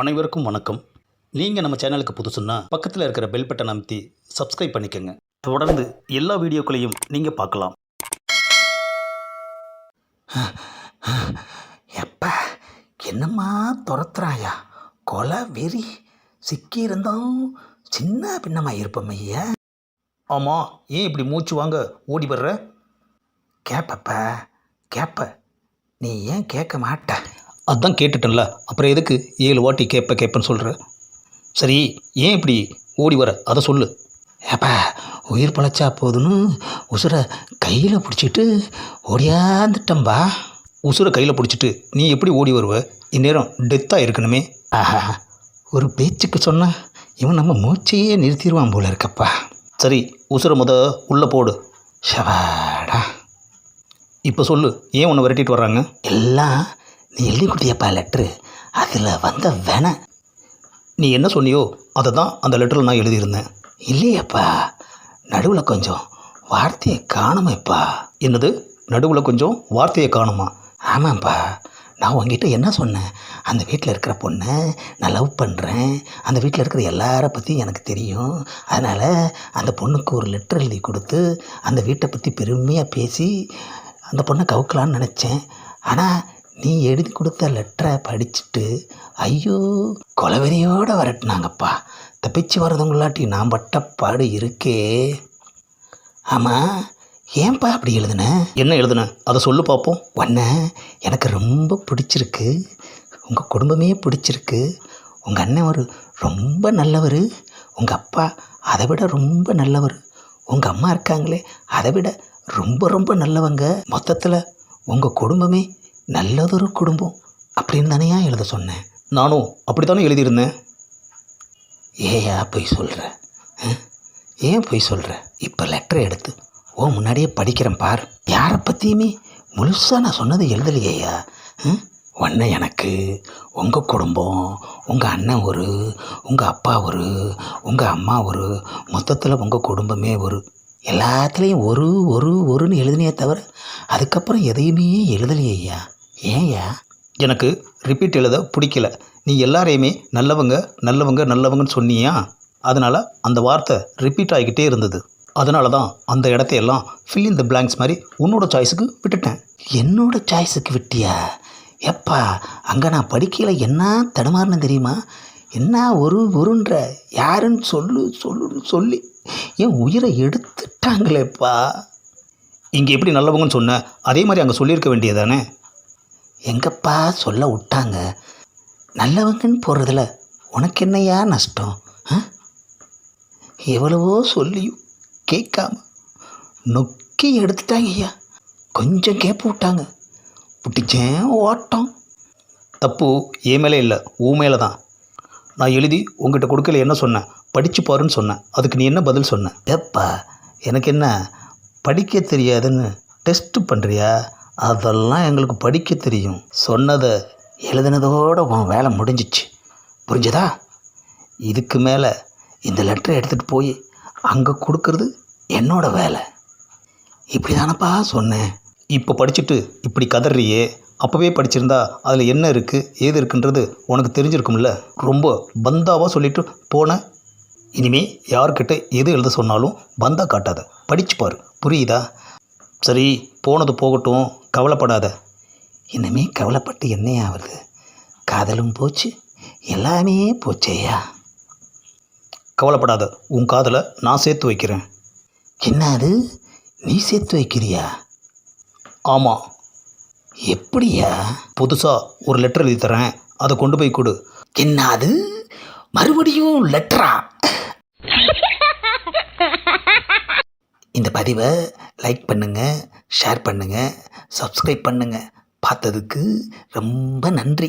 அனைவருக்கும் வணக்கம். நீங்கள் நம்ம சேனலுக்கு புதுசுன்னா பக்கத்தில் இருக்கிற பெல் பட்டன் அமைத்தி சப்ஸ்கிரைப் பண்ணிக்கோங்க. தொடர்ந்து எல்லா வீடியோக்களையும் நீங்கள் பார்க்கலாம். எப்பா என்னம்மா துரத்துறாயா? கொலை வெறி சிக்கியிருந்தோம். சின்ன பின்னமாக இருப்போம் ஐயா. ஆமாம் ஏன் இப்படி மூச்சு வாங்க ஓடி வர்ற? கேப்பப்பா கேப்ப. நீ ஏன் கேட்க மாட்ட? அதான் கேட்டுட்டேன்ல. அப்புறம் எதுக்கு ஏழு வாட்டி கேட்ப கேட்பேன்னு சொல்கிற சரி ஏன் இப்படி ஓடி வர? அதை சொல்லு. ஏப்பா உயிர் பழச்சா போதுன்னு உசுரை கையில் பிடிச்சிட்டு ஓடியாந்துட்டம்பா உசுரை கையில் பிடிச்சிட்டு நீ எப்படி ஓடி வருவ? இந்நேரம் டெத்தாக இருக்கணுமே. ஆஹா ஒரு பேச்சுக்கு சொன்ன இவன் நம்ம மூச்சையே நிறுத்திடுவான் போல இருக்கப்பா. சரி உசுரை முத உள்ளே போடு. ஷவாடா. இப்போ சொல்லு ஏன் உன்னை விரட்டிட்டு வர்றாங்க? எல்லாம் நீ எழுதி கொடுத்தியப்பா லெட்ரு. அதில் வந்த வென. நீ என்ன சொன்னியோ அதை தான் அந்த லெட்டரில் நான் எழுதியிருந்தேன். இல்லையப்பா. நடுவில் கொஞ்சம் வார்த்தையை காணுமேப்பா. என்னது? நடுவில் கொஞ்சம் வார்த்தையை காணுமா? ஆமாம்ப்பா நான் உங்ககிட்ட என்ன சொன்னேன்? அந்த வீட்டில் இருக்கிற பொண்ணை நான் லவ் பண்ணுறேன் அந்த வீட்டில் இருக்கிற எல்லார பற்றியும் எனக்கு தெரியும். அதனால் அந்த பொண்ணுக்கு ஒரு லெட்டர் எழுதி கொடுத்து அந்த வீட்டை பற்றி பெருமையாக பேசி அந்த பொண்ணை கவுக்கலான்னு நினச்சேன். ஆனால் நீ எழுதி கொடுத்த லெட்டரை படிச்சுட்டு ஐயோ கொலவெறியோடு வரட்டினாங்கப்பா. தப்பிச்சு வர்றதுங்களாட்டி நான் பட்ட பாடு இருக்கே. ஆமாம் ஏன்பா அப்படி எழுதுன? என்ன எழுதுன? அதை சொல்லு பார்ப்போம் உன்னை எனக்கு ரொம்ப பிடிச்சிருக்கு. உங்கள் குடும்பமே பிடிச்சிருக்கு. உங்கள் அண்ணன் ஒரு ரொம்ப நல்லவர். உங்கள் அப்பா அதை விட ரொம்ப நல்லவர். உங்கள் அம்மா இருக்காங்களே அதை விட ரொம்ப ரொம்ப நல்லவங்க. மொத்தத்தில் உங்கள் குடும்பமே நல்லதொரு குடும்பம் அப்படின்னு தானேயா எழுத சொன்னேன். நானும் அப்படி தானே எழுதியிருந்தேன். ஏயா பொய் சொல்கிற ஏன் பொய் சொல்கிற இப்போ லெட்டரை எடுத்து ஓ முன்னாடியே படிக்கிறேன் பார். யாரை பற்றியுமே முழுசாக நான் சொன்னது எழுதலையா ஒன்று எனக்கு உங்கள் குடும்பம் உங்கள் அண்ணன் ஒரு உங்கள் அப்பா ஒரு உங்கள் அம்மா ஒரு மொத்தத்தில் உங்கள் குடும்பமே ஒரு. எல்லாத்துலேயும் ஒரு ஒரு ஒருன்னு எழுதினே தவிர அதுக்கப்புறம் எதையுமே எழுதலையே ஐயா ஏன்யா எனக்கு ரிப்பீட் எழுத பிடிக்கல. நீ எல்லாரையுமே நல்லவங்க நல்லவங்க நல்லவங்கன்னு சொன்னியா? அதனால் அந்த வார்த்தை ரிப்பீட் ஆகிக்கிட்டே இருந்தது. அதனால தான் அந்த இடத்தையெல்லாம் fill in the மாதிரி உன்னோட சாய்ஸுக்கு விட்டுட்டேன். என்னோட சாய்ஸுக்கு விட்டியா? எப்பா அங்கே நான் படிக்கையில் என்ன தடுமாறுனு தெரியுமா? என்ன ஒரு ஒருன்ற யாருன்னு சொல்லு சொல்லுன்னு சொல்லி என் உயிரை எடுத்துட்டாங்களேப்பா. இங்கே எப்படி நல்லவங்கன்னு சொன்ன அதே மாதிரி அங்கே சொல்லியிருக்க வேண்டியதானே எங்கப்பா சொல்ல விட்டாங்க? நல்லவங்கன்னு போகிறதுல உனக்கு என்னையா நஷ்டம் ஆ? எவ்வளவோ சொல்லியும் கேட்காம நொக்கி எடுத்துட்டாங்க ஐயா கொஞ்சம் கேப்பு விட்டாங்க. பிடிச்சேன் ஓட்டம். தப்பு ஏ மேலே இல்லை ஊ மேலே தான். நான் எழுதி உங்ககிட்ட கொடுக்கல என்ன சொன்னேன்? படித்து பாருன்னு சொன்னேன். அதுக்கு நீ என்ன பதில் சொன்ன? ஏப்பா எனக்கு என்ன படிக்க தெரியாதுன்னு டெஸ்ட்டு பண்ணுறியா அதெல்லாம் எங்களுக்கு படிக்க தெரியும். சொன்னதை எழுதுனதோட உன் வேலை முடிஞ்சிச்சு. புரிஞ்சதா? இதுக்கு மேலே இந்த லெட்டரை எடுத்துகிட்டு போய் அங்கே கொடுக்கறது என்னோட வேலை. இப்படி தானப்பா சொன்னேன். இப்போ படிச்சுட்டு இப்படி கதறியே அப்போவே படிச்சிருந்தா அதில் என்ன இருக்குது ஏது இருக்குன்றது உனக்கு தெரிஞ்சிருக்கும்ல? ரொம்ப பந்தாவாக சொல்லிட்டு போன? இனிமே யார்கிட்ட எது எழுத சொன்னாலும் பந்தா காட்டாத. படிச்சு புரியுதா? சரி போனது போகட்டும். கவலைப்படாத. இனிமே கவலைப்பட்டு என்னையா ஆகுது காதலும் போச்சு எல்லாமே போச்சேயா? கவலைப்படாத உன் காதலை நான் சேர்த்து வைக்கிறேன். என்ன அது நீ சேர்த்து வைக்கிறியா? ஆமாம் எப்படியா? புதுசாக ஒரு லெட்டர் எழுதி தரேன் அதை கொண்டு போய் கொடு. என்ன அது மறுபடியும் லெட்டரா இந்த பதிவை லைக் பண்ணுங்கள் ஷேர் பண்ணுங்கள் சப்ஸ்கிரைப் பண்ணுங்கள் பார்த்ததுக்கு ரொம்ப நன்றி.